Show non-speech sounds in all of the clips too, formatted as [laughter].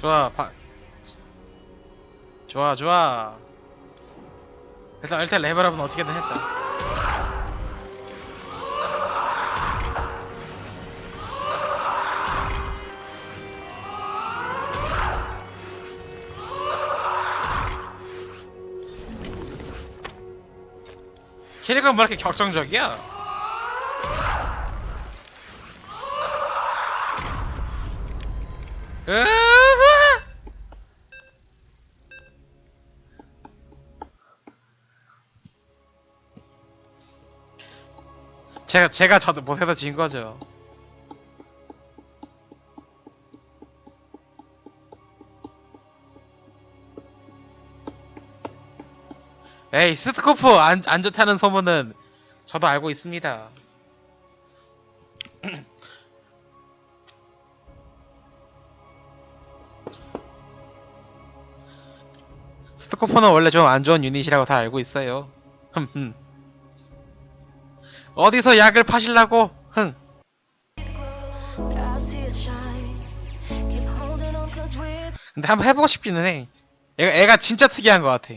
좋아 바... 좋아 좋아 일단 일단 레벨업은 어떻게든 했다 캐릭은 뭐 이렇게 격정적이야? 제가 제가 저도 못해서 진 거죠. 에이 스코프 안, 안 좋다는 소문은 저도 알고 있습니다. [clears throat] 스코프는 원래 좀 안 좋은 유닛이라고 다 알고 있어요. 흠흠. 어디서 약을 파실라고? 흥. 근데 한번 해보고 싶기는 해. 애가, 애가 진짜 특이한 것 같아.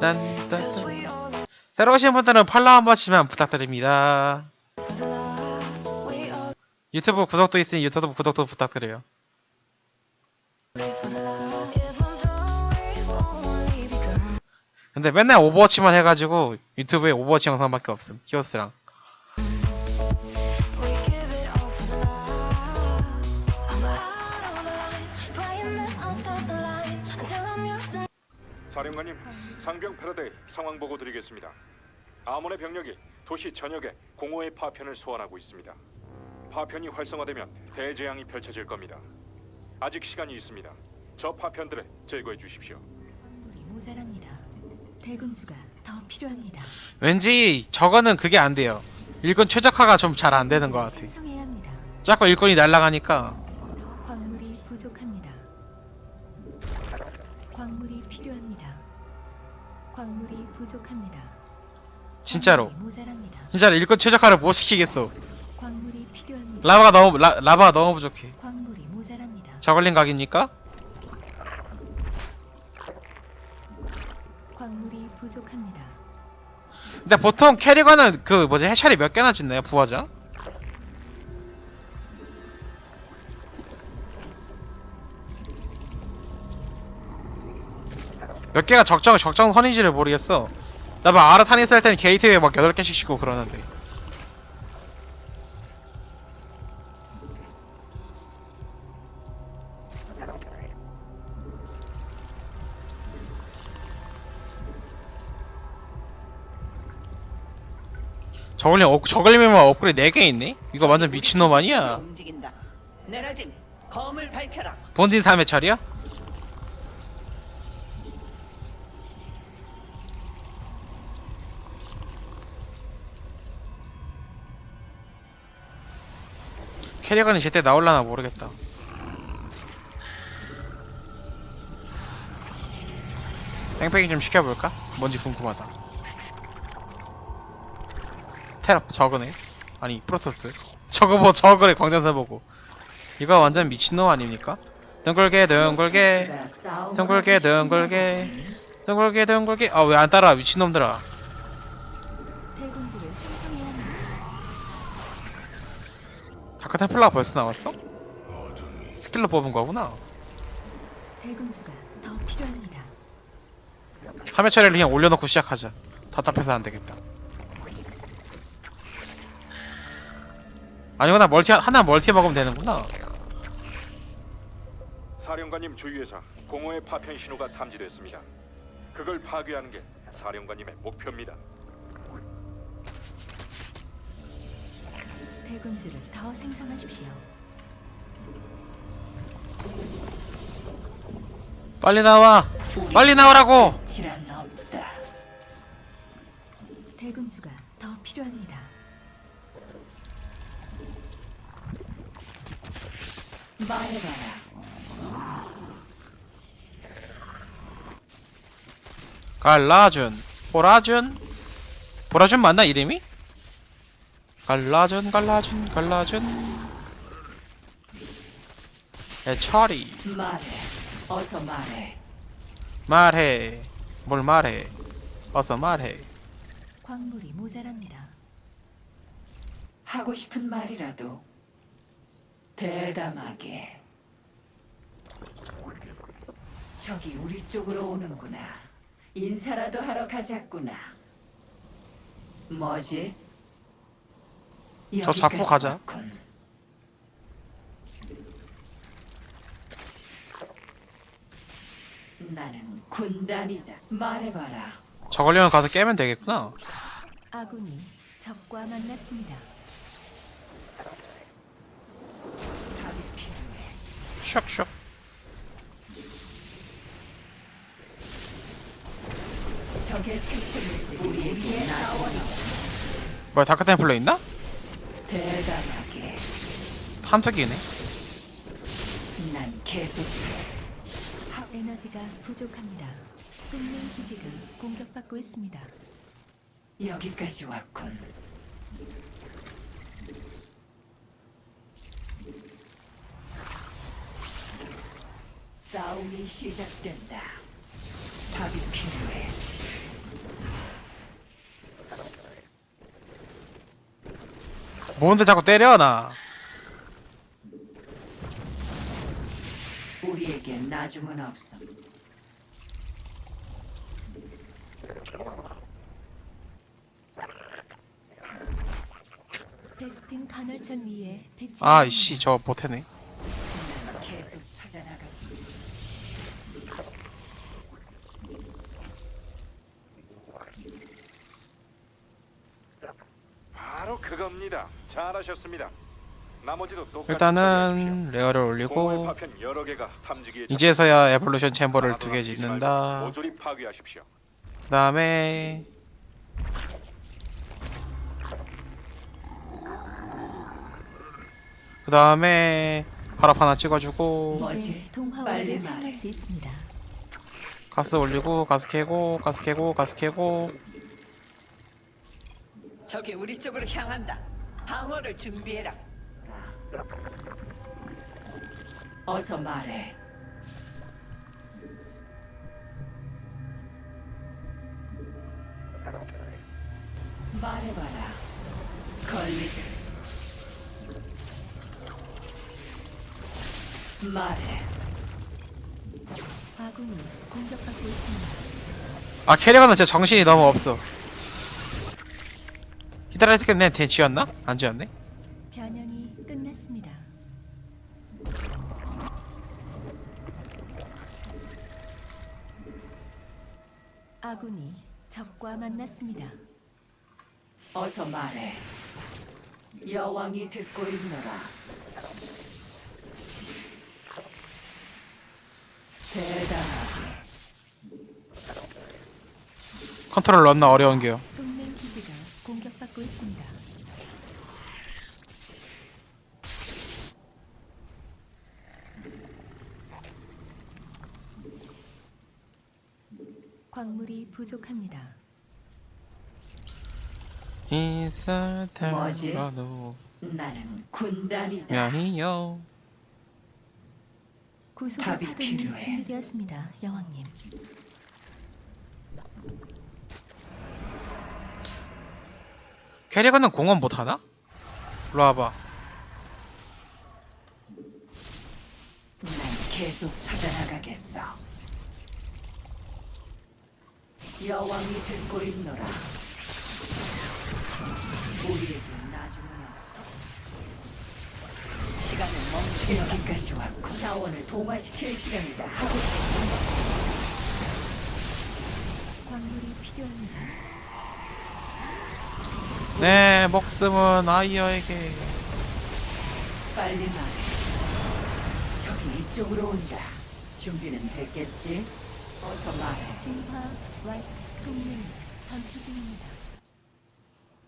딴, 딴, 딴. 새로 오신 분들은 팔로우 한 번씩만 부탁드립니다. 유튜브 구독도 있으니 유튜브 구독도 부탁드려요. 근데 맨날 오버워치만 해가지고 유튜브에 오버워치 영상밖에 없음. 히오스랑. 사령관님, 상병 패러데이 상황 보고 드리겠습니다. 아몬의 병력이 도시 전역에 공허의 파편을 소환하고 있습니다. 파편이 활성화되면 대재앙이 펼쳐질 겁니다. 아직 시간이 있습니다. 저 파편들을 제거해 주십시오. 모자랍니다. 대군주가 더 필요합니다. 왠지 저거는 그게 안 돼요. 일꾼 최적화가 좀 잘 안 되는 것 같아. 생성해야 합니다. 자꾸 일꾼이 날아가니까 더 광물이 부족합니다. 광물이 필요합니다. 광물이 부족합니다. 진짜로 광물이 모자랍니다. 진짜로 일꾼 최적화를 못 시키겠어. 광물이 필요합니다. 라바가 너무 라, 라바가 너무 부족해. 광물이 모자랍니다. 저글링 각입니까? 부족합니다. 근데 보통 캐리건은 그 뭐지 해처리 몇 개나 짓나요 부하장? 몇 개가 적정 적정 선인지를 모르겠어. 나뭐 아르타니스 할 때는 게이트웨이 막 8개씩 싣고 그러는데. 저글링 업, 저글링만 업그레이드 4개 있네? 이거 완전 미친놈 아니야? 움직인다. 내라짐 검을 밝혀라. 본진 3회 처리야? 캐리건이 제때 나올라나 모르겠다. 뺑뺑이 좀 시켜볼까? 뭔지 궁금하다. 테라 저거네. 아니 프로토스. 저거 뭐 저거래 광전사 보고. 이거 완전 미친놈 아닙니까? 둥글게 둥글게 둥글게 둥글게 둥글게 둥글게 아 왜 안 따라 미친놈들아 대군주를 생성해야 합니다. 다크 템플러가 벌써 나왔어? 스킬로 뽑은 거구나 대군주가 더 필요합니다. 3회 처리를 그냥 올려놓고 시작하자 답답해서 안 되겠다 아니구나 멀티 하나 멀티 먹으면 되는구나 사령관님 주위에서 공허의 파편 신호가 탐지됐습니다. 그걸 파괴하는 게 사령관님의 목표입니다. 대군주를 더 생성하십시오. 빨리 나와 빨리 나오라고 질환 없다. 대군주가 더 필요합니다. 말해봐라. 갈라준 보라준 보라준 맞나 이름이? 갈라준 갈라준 갈라준 애처리 말해. 어서 말해. 말해 뭘 말해 어서 말해 광물이 모자랍니다. 하고 싶은 말이라도 대담하게. 저기 우리 쪽으로 오는구나. 인사라도 하러 가자꾸나. 뭐지? 저 잡고 여기까지 가자. 왔군. 나는 군단이다. 말해봐라. 저걸려면 가서 깨면 되겠구나 아군이 적과 만났습니다. 답이 필요해. 슉슉 뭐야 다크 템플러 있나? 대담하게. 탐색이네 난 계속 쳐. 에너지가 부족합니다. 동맹 기지가 공격받고 있습니다. 여기까지 왔군. 싸움이 시작된다. 답이 필요해. 뭔데 자꾸 때려 나 우리에게 나중은 없어. 베스핀 간헐천 위에 배치. 아이씨 저 못해네 난 계속 찾아나가. 바로 그겁니다. 잘하셨습니다. 나머지도 똑같이. 일단은 레어를 올리고 파편 여러 개가 탐지기에 이제서야 에볼루션 챔버를 두 개 짓는다 모조리 파괴하십시오. 그 다음에 그 다음에 발압 하나 찍어주고 뭐지? 이제 동화원을 빨리 사용할 말해. 수 있습니다. 가스 올리고 가스 캐고 가스 캐고 가스 캐고 저기 우리 쪽으로 향한다. 방어를 준비해라. 어서 말해. 말해봐라. 걸리. 말해. 아군이 공격받고 있습니다. 아 캐리어는 진짜 정신이 너무 없어 히드라이트는 내 지었나? 안 지었네? 변형이 끝났습니다. 아군이 적과 만났습니다. 어서 말해. 여왕이 듣고 있노라. 대단하게. 컨트롤 넣나 어려운 게요 공격받고 있습니다. 광물이 부족합니다. 뭐지? 나는 군단이다. мя히요 구속 답이 파동이 필요해. 준비되었습니다, 여왕님. 캐리어는 공원 못하나? 일로 와봐 난 계속 찾아나가겠어. 여왕이 듣고 있노라. 우리에게 나중은 없어. 시간을 멈추게 여기까지 왔고 자원을 동화시킬 시간이다. 하고 광물이 필요합니다. 내 목숨은 아이어에게 빨리 말해. 저기 이쪽으로 온다. 준비는 됐겠지? 어서 말해. 진화 완 동맹 전투 중입니다.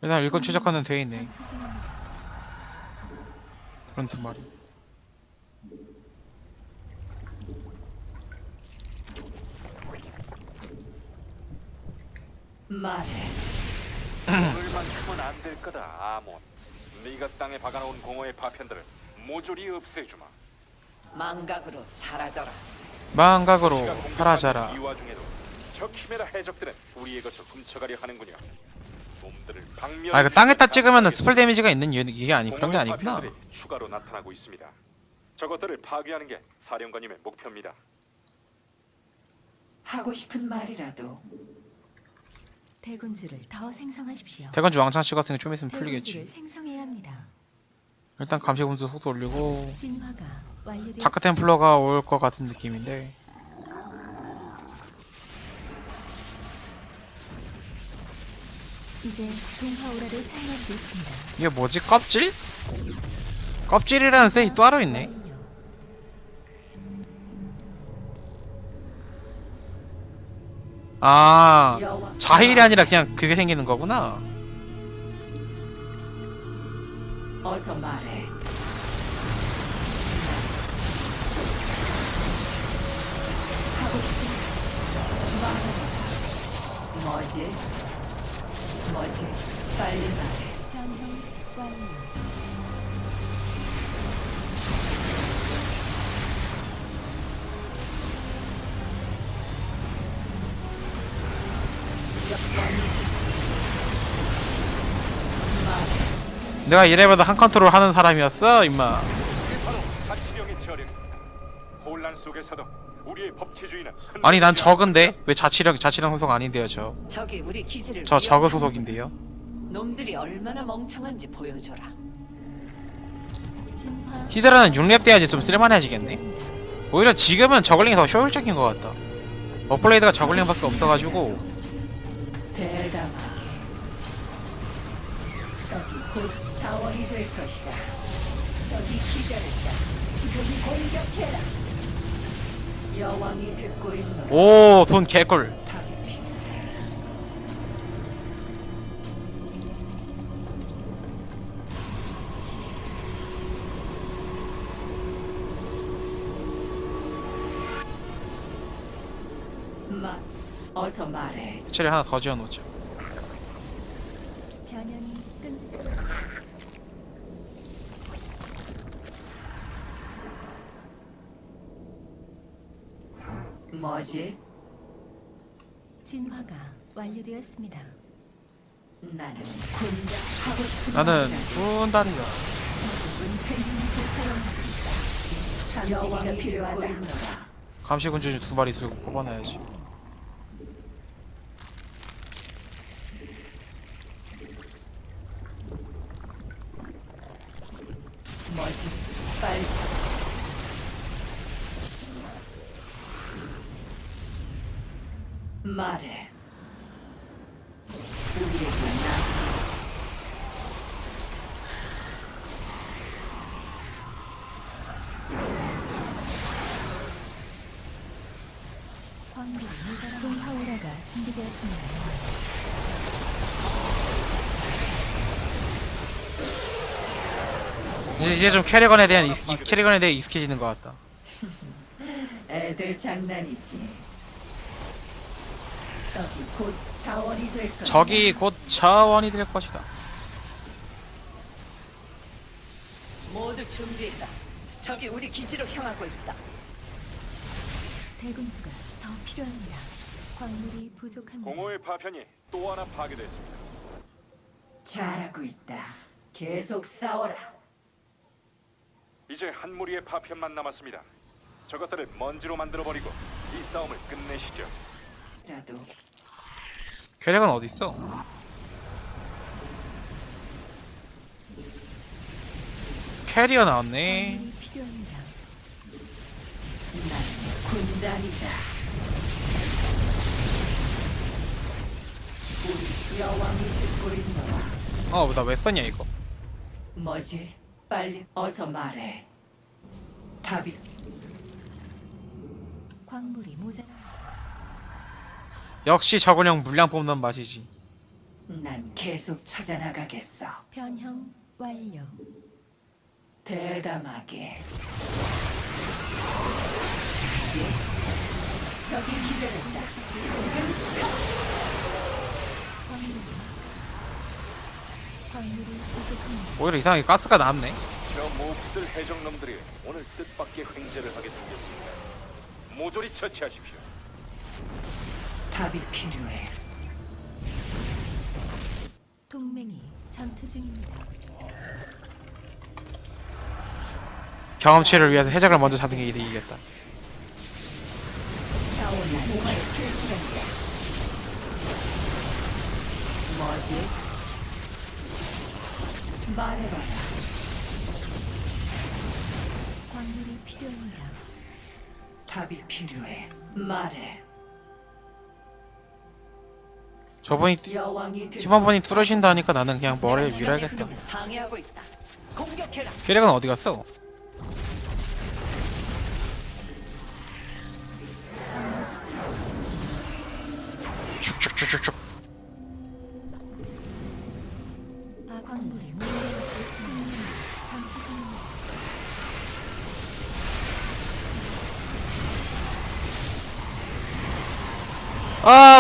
일단 일꾼 추적하는 돼 있네 전투 중입니다. 그런 두 마리 말해. 오늘만큼은 안될 거다, 아몬. 네가 땅에 박아놓은 공허의 파편들을 모조리 없애주마. 망각으로 사라져라. 망각으로 사라져라. 이 와중에도 저 키메라 해적들은 우리의 것을 훔쳐가려 하는군요. 놈들을 박멸. 아 이거 땅에다 찍으면 스펠 데미지가 있는 이유 이게 아니 그런 게 아니구나. 추가로 나타나고 있습니다. 저것들을 파괴하는 게 사령관님의 목표입니다. 하고 싶은 말이라도 대군주를 더 생성하십시오. 대건주 왕창치 같은 게 좀 있으면 대군주를 풀리겠지. 생성해야 합니다. 일단 감시 분수 속도 올리고 진화가. 다크 템플러가 올 것 같은 느낌인데 이제 동화 오라를 사용할 수 있습니다. 이게 뭐지 껍질? 껍질이라는 셋이 따로 있네. 아 여왕 자일이 아니라 그냥 그게 생기는 거구나. 어서 말해. 하고 싶은 말 뭐지? 뭐지? 빨리 말해. 변형 완료. 내가 이래봐도 한 컨트롤 하는 사람이었어 임마. 이게 바로 자치령의 저력. 혼란 속에서도 우리의 법치주의는 아니 난 적은데 왜 자치령 자치령 소속 아닌데요 저. 저기 우리 기지를 저 위협하는 소속인데요. 놈들이 얼마나 멍청한지 보여줘라. 히드라는 6렙 돼야지 좀 쓸만해지겠네. 오히려 지금은 저글링이 더 효율적인 것 같다. 업글레이드가 저글링밖에 없어가지고 될 것이다. 저기 기다렸다. 지금 공격해라. 여왕이 듣고 있노라. 오 돈 개꿀. 마, 어서 말해. 체리 하나 더 지어놓자. 변형이 끝. 뭐지? 진화가 완료되었습니다. 나는 군자 하고 싶은 나는 준다리다. 여왕이 필요하다. 감시 군주 두 마리 들고 뽑아놔야지. 뭐지? 빨리. 말해. 우리에게 나. 모자라 동화 오라가 준비되었습니다. 이제 이제 좀 캐리건에 대한 익, 익- 캐리건에 대해 익숙해지는 것 같다. 애들 장난이지. 저기 곧 자원이 될 거야. 적이 곧 자원이 될 것이다. 모두 준비해라. 저기 우리 기지로 향하고 있다. 대군주가 더 필요합니다. 광물이 부족합니다. 공허의 파편이 또 하나 파괴됐습니다. 잘하고 있다. 계속 싸워라. 이제 한 무리의 파편만 남았습니다. 저것들을 먼지로 만들어 버리고 이 싸움을 끝내시죠. 라도 캐리건 어디 있어? 캐리어 나왔네. 광물이 필요합니다. 난 군단이다. 우리 여왕이 듣고 있노라. 어, 나 왜 썼냐 이거? 뭐지? 빨리 어서 말해. 답이 광물이 모자라. 역시 저글형 물량 뽑는 맛이지. 난 계속 찾아나가겠어. 변형 완료. 대담하게. 저기 광물이 부족합니다. 오히려 이상하게 가스가 남네. 저 몹쓸 해적놈들이 오늘 뜻밖의 횡재를 하게 생겼습니다. 모조리 처치하십시오. 답이 필요해. 동맹이 전투 중입니다. 경험치를 위해서 해적을 먼저 잡는 게 이득이겠다. 뭐지? 말해봐라. 광물이 필요합니다. 답이 필요해. 말해. 저분이 팀원분이 뚫으신다 하니까 나는 그냥 머리에 밀어야겠다. 방해하고 있다. 공격해라. 어디 갔어? 쭉쭉쭉쭉쭉.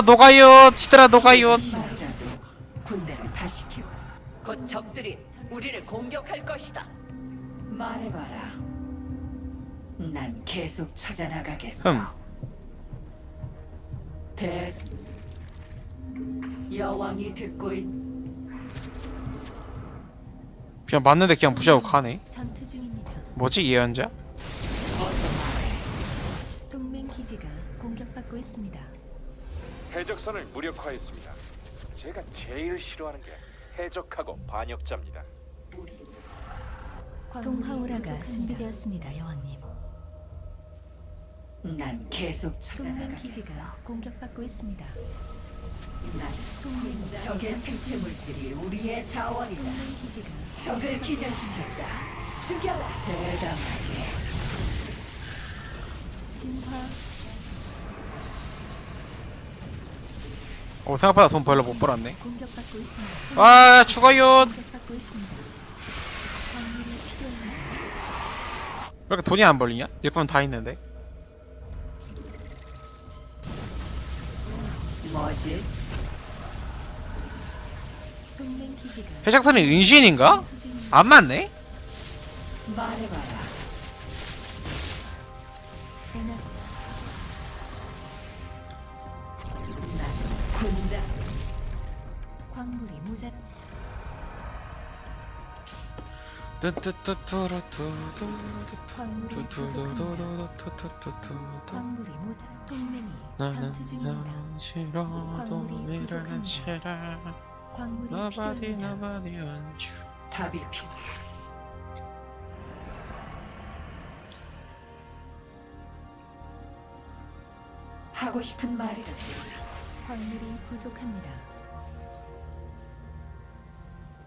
녹아요, 티들아 녹아요. 군대를 다시 키워. 곧 적들이 우리를 공격할 것이다. 말해봐라. 난 계속 찾아나가겠어. 흠. 대 여왕이 듣고 있. 그냥 맞는데 그냥 무시하고 가네. 전투 중입니다. 뭐지 예언자? 어서 말해. 동맹 기지가 공격받고 있습니다. 해적선을 무력화했습니다. 제가 제일 싫어하는 게 해적하고 반역자입니다. 동하오라가 준비되었습니다, 여왕님. 난 계속 동맹 찾아나가겠어. 기지가 공격받고 있습니다. 난 동맹 적의 생체 물질이 우리의 자원이다. 동맹 기지가 적을 기절시켰다. 죽여라. 대담하게. 진화 어 생각보다 돈 별로 못 벌었네. 공격받고 있습니다. 아 죽어요. 공격받고 있습니다. 광물이 필요합니다. 왜 이렇게 돈이 안 벌리냐? 일꾼 다 있는데. 뭐지? 동맹 기지가 해적선이 은신인가? 안 맞네? 말해봐라. 광물이 부족합니다. 광물이 모자 동맹이 나는 전투 중입니다. 난 싫어도 부족합니다. 싫어 광물이 너바디 필요합니다. 너바디 원추 답이 필요. 하고 싶은 말이라도 광물이 부족합니다.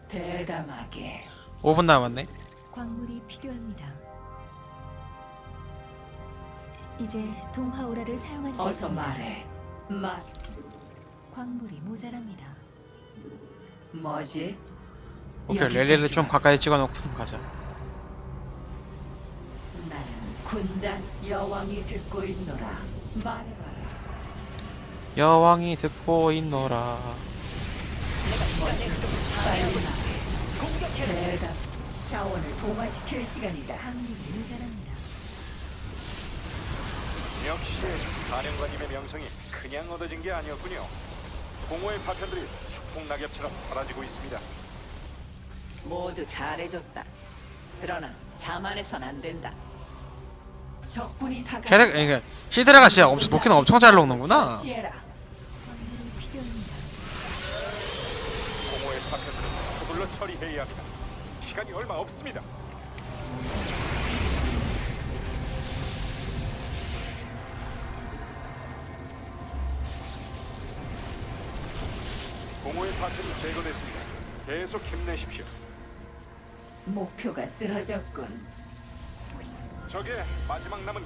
대담하게 5분 남았네 광물이 필요합니다. 이제 동화오라를 사용할 수 어서 있습니다. 말해. 말 광물이 모자랍니다. 뭐지? 오케이 여기까지 랠리를 좀 와. 가까이 찍어놓고 가자 나는 군단 여왕이 듣고 있노라. 말해봐라. 여왕이 듣고 있노라 빨리 말 해. 대담. 자원을 동화시킬 시간이다. 광물이 모자랍니다. 역시 사령관님의 명성이 그냥 얻어진 게 아니었군요. 공허의 파편들이 축복 낙엽처럼 사라지고 있습니다. 모두 잘해줬다. 그러나 자만해선 안 된다. 적군이 다가. 캐릭 그러니까 히드라가 진짜 엄청 도끼는 엄청 잘 녹는구나 처치해라. 처리해야 합니다. 시간이 얼마 없습니다. 공허의 파편이 제거됐습니다. 계속 힘내십시오. 목표가 쓰러졌군. 적의 마지막 남은